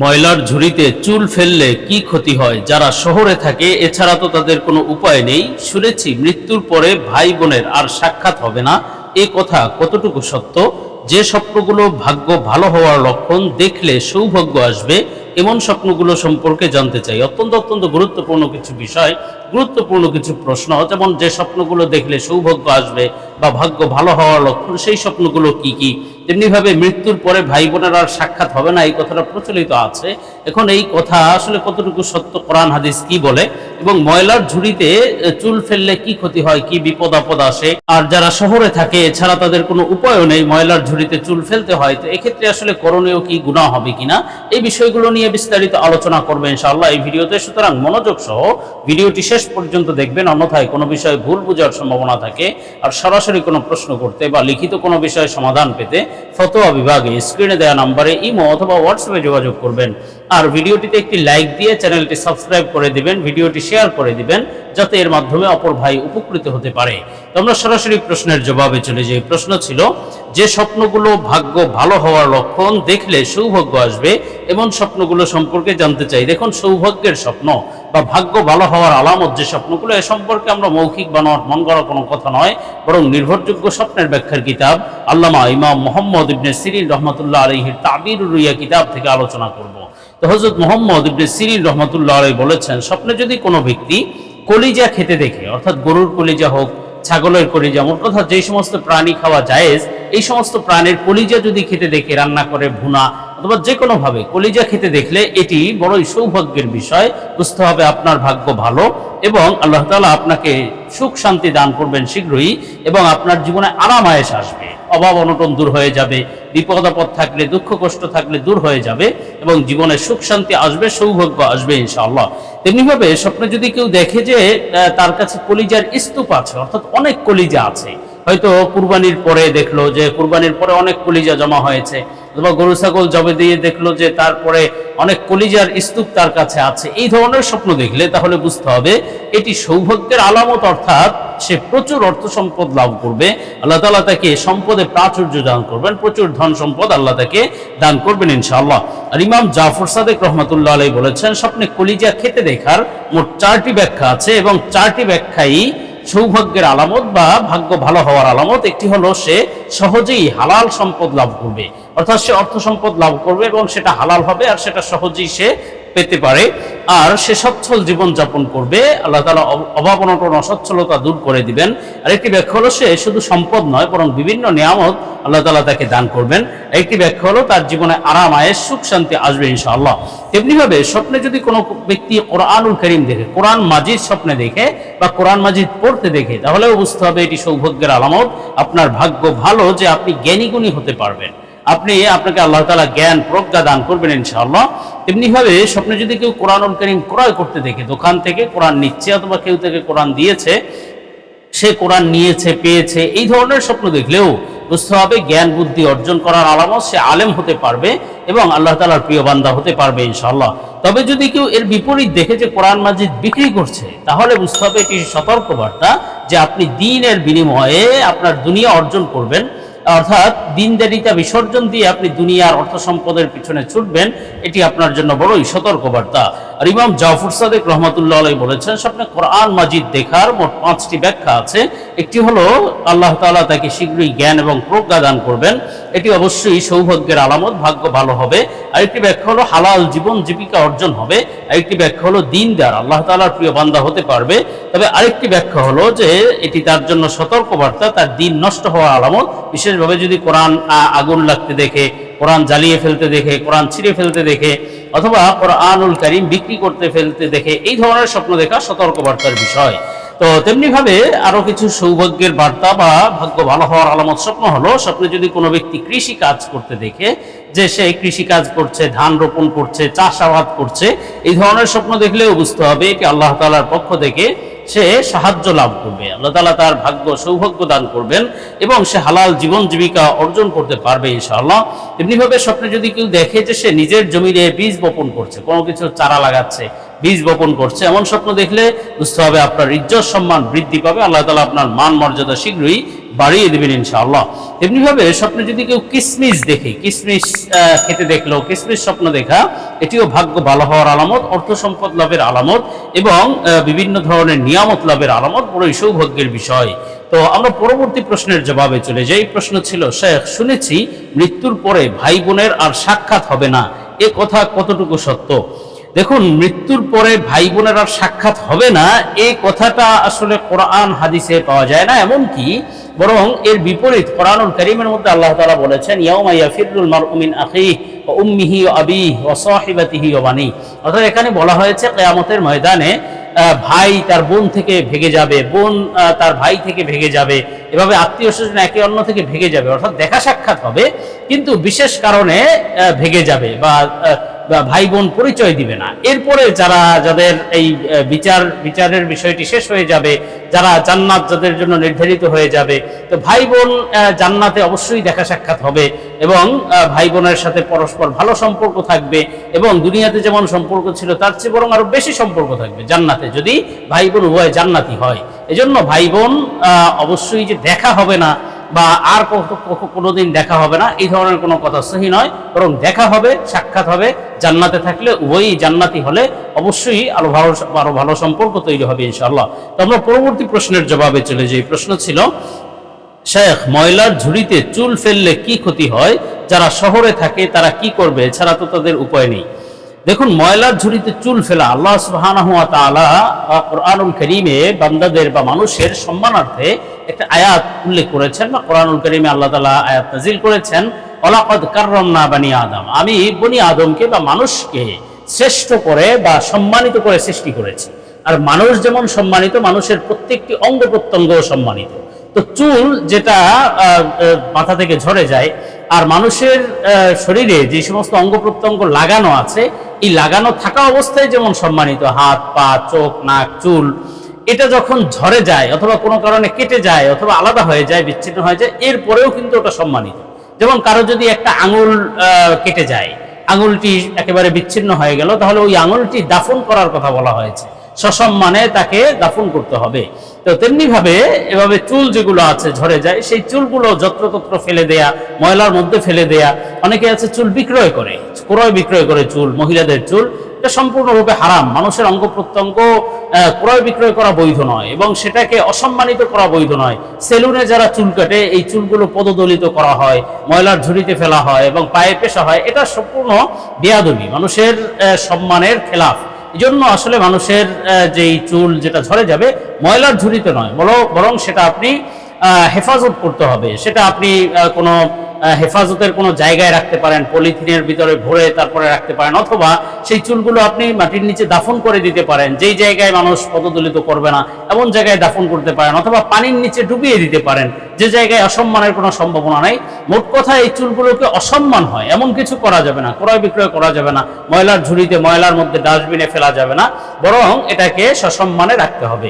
ময়লার ঝুড়িতে চুল ফেললে কি ক্ষতি হয়? যারা শহরে থাকে, এছাড়া তো তাদের কোনো উপায় নেই। শুনেছি মৃত্যুর পরে ভাই বোনের আর সাক্ষাৎ হবে না। এ কথা কতটুকু সত্য? যে স্বপ্নগুলো ভাগ্য ভালো হওয়ার লক্ষণ, দেখলে সৌভাগ্য আসবে। এমন স্বপ্নগুলো সম্পর্কে জানতে চাই। অত্যন্ত অত্যন্ত গুরুত্বপূর্ণ কিছু বিষয়, গুরুত্বপূর্ণ কিছু প্রশ্ন, যেমন যে স্বপ্নগুলো দেখলে সৌভাগ্য আসবে বা ভাগ্য ভালো হওয়ার লক্ষণ, সেই স্বপ্নগুলো কি কি? তেমনিভাবে মৃত্যুর পরে ভাই বোনের আর সাক্ষাৎ হবে না, এই কথাটা প্রচলিত আছে। এখন এই কথা আসলে কতটুকু সত্য, কোরআন, হাদিস, কি বলে? এবং ময়লার ঝুড়িতে চুল ফেললে কি ক্ষতি হয়, কি বিপদ আপদ আসে? আর যারা শহরে থাকে, এছাড়া তাদের কোনো উপায়ও নেই ময়লার ঝুড়িতে চুল ফেলতে হয়, তো এক্ষেত্রে আসলে করণীয় কি গুণা হবে কিনা? এই বিষয়গুলো নিয়ে বিস্তারিত আলোচনা করবে ইনশাআল্লাহ এই ভিডিওতে। সুতরাং মনোযোগ সহ ভিডিওটি শেষ পর্যন্ত দেখবেন, অন্যথায় কোনো বিষয়ে ভুল বোঝার সম্ভাবনা থাকে আর সরাসরি কোনো প্রশ্ন করতে বা লিখিত কোনো বিষয়ে সমাধান পেতে ফতোয়া বিভাগে স্ক্রিনে দেওয়া নাম্বারে ইমো অথবা হোয়াটসঅ্যাপে যোগাযোগ করবেন। আর ভিডিওটিতে একটি লাইক দিয়ে চ্যানেলটি সাবস্ক্রাইব করে দিবেন, ভিডিওটি শেয়ার করে দিবেন, যাতে এর মাধ্যমে অপর ভাই উপকৃত হতে পারে। তো আমরা সরাসরি প্রশ্নের জবাবে চলে যাই। প্রশ্ন ছিল, যে স্বপ্নগুলো ভাগ্য ভালো হওয়ার লক্ষণ দেখলে সৌভাগ্য আসবে, এমন স্বপ্নগুলো সম্পর্কে জানতে চাই। দেখুন, সৌভাগ্যের স্বপ্ন বা ভাগ্য ভালো হওয়ার আলামত যে স্বপ্নগুলো, এ সম্পর্কে আমরা মৌখিক বানোয়াট, মন করা কোনো কথা নয়, বরং নির্ভরযোগ্য স্বপ্নের ব্যাখ্যার কিতাব আল্লামা ইমাম মোহাম্মদ ইবনে সিরিন রহমতুল্লাহ আলহির তাবির রুইয়া কিতাব থেকে আলোচনা করব। তো হজরত মোহাম্মদ ইবনে সিরিন রহমতুল্লাহ আলাই বলেছেন, স্বপ্নে যদি কোনো ব্যক্তি কলিজা খেতে দেখে, অর্থাৎ গরুর কলিজা হোক, ছাগলের কলিজা মোট কথা যেই সমস্ত প্রাণী খাওয়া জায়েজ, এই সমস্ত প্রাণীর কলিজা যদি খেতে দেখে, রান্না করে, ভুনা, অথবা যে কোনোভাবে কলিজা খেতে দেখলে, এটি বড়ই সৌভাগ্যের বিষয়, বুঝতে হবে আপনার ভাগ্য ভালো, এবং আল্লাহ তাআলা আপনাকে সুখ শান্তি দান করবেন শীঘ্রই, এবং আপনার জীবনে আরাম আয়েশ আসবে। অভাব অনটন দূর হয়ে যাবে, বিপদ আপদ থাকলে, দুঃখ কষ্ট থাকলে দূর হয়ে যাবে এবং জীবনে সুখ শান্তি আসবে, সৌভাগ্য আসবে ইনশাআল্লাহ। তেমনিভাবে স্বপ্নে যদি কেউ দেখে যে তার কাছে কলিজার স্তূপ আছে, অর্থাৎ অনেক কলিজা আছে, হয়তো কুরবানির পরে দেখল যে, কুরবানির পরে অনেক কলিজা জমা হয়েছে অথবা গরু, ছাগল জবে দিয়ে দেখল যে তারপরে অনেক কলিজার স্তূপ তার কাছে আছে। এই ধরনের স্বপ্ন দেখলে তাহলে বুঝতে হবে এটি সৌভাগ্যের আলামত, অর্থাৎ সে প্রচুর অর্থ সম্পদ লাভ করবে। আল্লাহ তাআলা তাকে সম্পদে প্রাচুর্য দান করবেন, প্রচুর ধন সম্পদ আল্লাহ তাকে দান করবেন ইনশাআল্লাহ। আর ইমাম জাফর সাদেক রহমতুল্লাহ আলাই বলেছেন, স্বপ্নে কলিজা খেতে দেখার মোট চারটি ব্যাখ্যা আছে এবং চারটি ব্যাখ্যাই সৌভাগ্যের আলামত বা ভাগ্য ভালো হওয়ার আলামত একটি হলো সে সহজেই হালাল সম্পদ লাভ করবে। অর্থাৎ সে অর্থ সম্পদ লাভ করবে এবং সেটা হালাল হবে আর সেটা সহজেই সে পেতে পারে। আর সে সচ্ছল জীবন যাপন করবে। আল্লাহ তালা অভাব অনটন অসচ্ছলতা দূর করে দিবেন। আর একটি ব্যাখ্যা হলো সে শুধু সম্পদ নয়, বরং বিভিন্ন নিয়ামত আল্লাহ তালা তাকে দান করবেন। একটি ব্যাখ্যা হলো তার জীবনে আরাম আয়েস সুখ, শান্তি আসবে ইনশাআল্লাহ। তেমনিভাবে স্বপ্নে যদি কোনো ব্যক্তি কোরআনুল করিম দেখে, কোরআন মাজিদ স্বপ্নে দেখে বা কোরআন মাজিদ পড়তে দেখে, তাহলেও বুঝতে হবে এটি সৌভাগ্যের আলামত। আপনার ভাগ্য ভালো যে আপনি জ্ঞানীগুণী হতে পারবেন। আপনি আপনাকে আল্লাহ তালা জ্ঞান, প্রজ্ঞা দান করবেন ইনশাআল্লাহ। তেমনিভাবে স্বপ্নে যদি কেউ কোরআনুল করিম ক্রয় করতে দেখে, দোকান থেকে কোরআন নিচ্ছে অথবা কেউ থেকে কোরআন দিয়েছে, সে কোরআন নিয়েছে, পেয়েছে, এই ধরনের স্বপ্ন দেখলেও বুঝতে হবে জ্ঞান, বুদ্ধি অর্জন করার আলামত সে আলেম হতে পারবে এবং আল্লাহ তালার প্রিয় বান্দা হতে পারবে ইনশাল্লাহ তবে যদি কেউ এর বিপরীত দেখে যে কোরআন মাজিদ বিক্রি করছে, তাহলে বুঝতে হবে এটি সতর্কবার্তা যে আপনি দিনের বিনিময়ে আপনার দুনিয়া অর্জন করবেন। অর্থাৎ দিনদারিতা বিসর্জন দিয়ে আপনি দুনিয়ার অর্থ সম্পদের পিছনে ছুটবেন, এটি আপনার জন্য বড়ই সতর্কবার্তা। আর ইমাম জাফর সাদেক রহমতুল্লাহ আলাই বলেছেন, স্বপ্নে কোরআন মাজিদ দেখার মোট পাঁচটি ব্যাখ্যা আছে। একটি হলো, আল্লাহ তাআলা তাকে শীঘ্রই জ্ঞান এবং প্রজ্ঞা দান করবেন। এটি অবশ্যই সৌভাগ্যের আলামত, ভাগ্য ভালো হবে। আরেকটি ব্যাখ্যা হলো, হালাল জীবন জীবিকা অর্জন হবে। আরেকটি ব্যাখ্যা হলো, দিনদার, আল্লাহ তাআলার প্রিয় বান্দা হতে পারবে। তবে আরেকটি ব্যাখ্যা হলো যে, এটি তার জন্য সতর্কবার্তা, তার দিন নষ্ট হওয়ার আলামত। বিশেষভাবে যদি কোরআন আগুন লাগতে দেখে, কোরআন জ্বালিয়ে ফেলতে দেখে, কোরআন ছিঁড়ে ফেলতে দেখে অথবা ওরা কোরআনুল করিম বিক্রি করতে ফেলতে দেখে এই ধরনের স্বপ্ন দেখা সতর্কবার্তার বিষয়। তো তেমনি ভাবে আরও কিছু সৌভাগ্যের বার্তা বা ভাগ্য ভালো হওয়ার আলামত স্বপ্ন হলো, স্বপ্নে যদি কোনো ব্যক্তি কৃষি কাজ করতে দেখে যে সে কৃষি কাজ করছে, ধান রোপণ করছে, চাষাবাদ করছে, এই ধরনের স্বপ্ন দেখলেও বুঝতে হবে এটি আল্লাহ তাআলার পক্ষ থেকে সে সাহায্য লাভ করবে। আল্লাহ তাআলা তার ভাগ্য, সৌভাগ্য দান করবেন এবং সে হালাল জীবন জীবিকা অর্জন করতে পারবে ইনশাআল্লাহ। তেমনিভাবে স্বপ্নে যদি কেউ দেখে যে সে নিজের জমিতে বীজ বপন করছে, কোনো কিছু চারা লাগাচ্ছে বীজ বপন করছে। এমন স্বপ্ন দেখলে বুঝতে হবে আপনার ইজ্জত সম্মান বৃদ্ধি পাবে। আল্লাহ তাআলা আপনার মান মর্যাদা শীঘ্রই বাড়িয়ে দেবেন ইনশাআল্লাহ। এমনিভাবে স্বপ্নে যদি কেউ কিসমিস দেখে, কিসমিস খেতে দেখল, কিসমিস স্বপ্ন দেখা, এটিও ভাগ্য ভালো হওয়ার আলামত, অর্থ সম্পদ লাভের আলামত এবং বিভিন্ন ধরনের নিয়ামত লাভের আলামত বড়ই সৌভাগ্যের বিষয়। তো আমরা পরবর্তী প্রশ্নের জবাবে চলে যাই। প্রশ্ন ছিল, শেখ, শুনেছি মৃত্যুর পরে ভাই বোনের আর সাক্ষাৎ হবে না। এ কথা কতটুকু সত্য? দেখুন, মৃত্যুর পরে ভাই বোনের আর সাক্ষাৎ হবে না এই কথাটা আসলে কোরআন হাদিসে পাওয়া যায় না, এমনকি বরং এর বিপরীত কোরআনুল করিমের মধ্যে আল্লাহ তাআলা বলেছেন, ইয়াউমা ইয়াফিরুল মারউ মিন আখিহি ওয়া উম্মিহি ওয়া আবিহি ওয়া সাহিবাতিহি ওয়া বানি অর্থাৎ এখানে বলা হয়েছে, কিয়ামতের ময়দানে ভাই তার বোন থেকে ভেগে যাবে, বোন তার ভাই থেকে ভেগে যাবে, এভাবে আত্মীয় স্বজন একে অন্য থেকে ভেগে যাবে, অর্থাৎ দেখা সাক্ষাৎ হবে, কিন্তু বিশেষ কারণে ভেগে যাবে বা ভাই বোন পরিচয় দিবে না। এরপরে যারা যাদের এই বিচার, বিচারের বিষয়টি শেষ হয়ে যাবে, যারা জান্নাত যাদের জন্য নির্ধারিত হয়ে যাবে, তো ভাই বোন জান্নাতে অবশ্যই দেখা সাক্ষাৎ হবে এবং ভাই বোনের সাথে পরস্পর ভালো সম্পর্ক থাকবে এবং দুনিয়াতে যেমন সম্পর্ক ছিল, তার চেয়ে বরং আরও বেশি সম্পর্ক থাকবে জান্নাতে, যদি ভাই বোন উভয় জান্নাতি হয়। এজন্য ভাই বোন অবশ্যই যে দেখা হবে না বা আর কোনোদিন দেখা হবে না। এই ধরনের কোনো কথা সহি নয়। বরং দেখা হবে, সাক্ষাৎ হবে, জান্নাতে থাকলে উভয়ই জান্নাতি হলে অবশ্যই আরও ভালো আরও ভালো সম্পর্ক তৈরি হবে ইনশাআল্লাহ। তো আমরা পরবর্তী প্রশ্নের জবাবে চলে যাই। প্রশ্ন ছিল, শেখ ময়লার ঝুড়িতে চুল ফেললে কি ক্ষতি হয়? যারা শহরে থাকে তারা কি করবে? এছাড়া তো তাদের উপায় নেই। দেখুন ময়লার ঝুড়িতে চুল ফেলা আল্লাহ সুবহানাহু ওয়া আহ, কোরআনুল কারীমে বান্দাদের বা মানুষের সম্মানার্থে একটা আয়াত উল্লেখ করেছেন বা কোরআনুল কারীমে আল্লাহ তালা আয়াত নাজিল করেছেন ওয়ালাকাদ কাররামনা বানি আদম। আমি বনি আদমকে বা মানুষকে শ্রেষ্ঠ করে বা সম্মানিত করে সৃষ্টি করেছি। আর মানুষ যেমন সম্মানিত মানুষের প্রত্যেকটি অঙ্গ প্রত্যঙ্গ সম্মানিত। তো চুল যেটা মাথা থেকে ঝরে যায় আর মানুষের শরীরে যে সমস্ত অঙ্গ প্রত্যঙ্গ লাগানো আছে এই লাগানো থাকা অবস্থায় যেমন সম্মানিত, হাত, পা, চোখ, নাক, চুল, এটা যখন ঝরে যায় অথবা কোনো কারণে কেটে যায় অথবা আলাদা হয়ে যায়, বিচ্ছিন্ন হয়ে যায়, এরপরেও কিন্তু ওটা সম্মানিত। যেমন কারও যদি একটা আঙুল কেটে যায়, আঙুলটি একেবারে বিচ্ছিন্ন হয়ে গেল, তাহলে ওই আঙুলটি দাফন করার কথা বলা হয়েছে। সসম্মানে তাকে দাফন করতে হবে। তো তেমনি ভাবে এভাবে চুল যেগুলো আছে ঝরে যায়, সেই চুলগুলো যত্রতত্র ফেলে দেয়া, ময়লার মধ্যে ফেলে দেয়া, অনেকে আছে চুল বিক্রয় করে, ক্রয় বিক্রয় করে চুল, মহিলাদের চুল। এটা সম্পূর্ণরূপে হারাম, মানুষের অঙ্গ প্রত্যঙ্গ ক্রয় বিক্রয় করা বৈধ নয় এবং সেটাকে অসম্মানিত করা বৈধ নয়। সেলুনে যারা চুল কাটে, এই চুলগুলো পদদলিত করা হয়, ময়লার ঝুড়িতে ফেলা হয় এবং পায়ে পেশা হয়, এটা সম্পূর্ণ বেয়াদবি, মানুষের সম্মানের খেলাফ। জন্য আসলে মানুষের যেই চুল যেটা ঝরে যাবে, ময়লার ঝুড়িতে নয়, বলো- বরং সেটা আপনি হেফাজত করতে হবে। সেটা আপনি কোনো হেফাজতের কোনো জায়গায় রাখতে পারেন, পলিথিনের ভিতরে ভরে তারপরে রাখতে পারেন, অথবা সেই চুলগুলো আপনি মাটির নিচে দাফন করে দিতে পারেন, যেই জায়গায় মানুষ পদদলিত করবে না, এমন জায়গায় দাফন করতে পারেন, অথবা পানির নিচে ডুবিয়ে দিতে পারেন, যে জায়গায় অসম্মানের কোনো সম্ভাবনা নাই। মোট কথা, এই চুলগুলোকে অসম্মান হয়, এমন কিছু করা যাবে না, ক্রয় বিক্রয় করা যাবে না, ময়লার ঝুড়িতে ময়লার মধ্যে ডাস্টবিনে ফেলা যাবে না, বরং এটাকে সসম্মানে রাখতে হবে।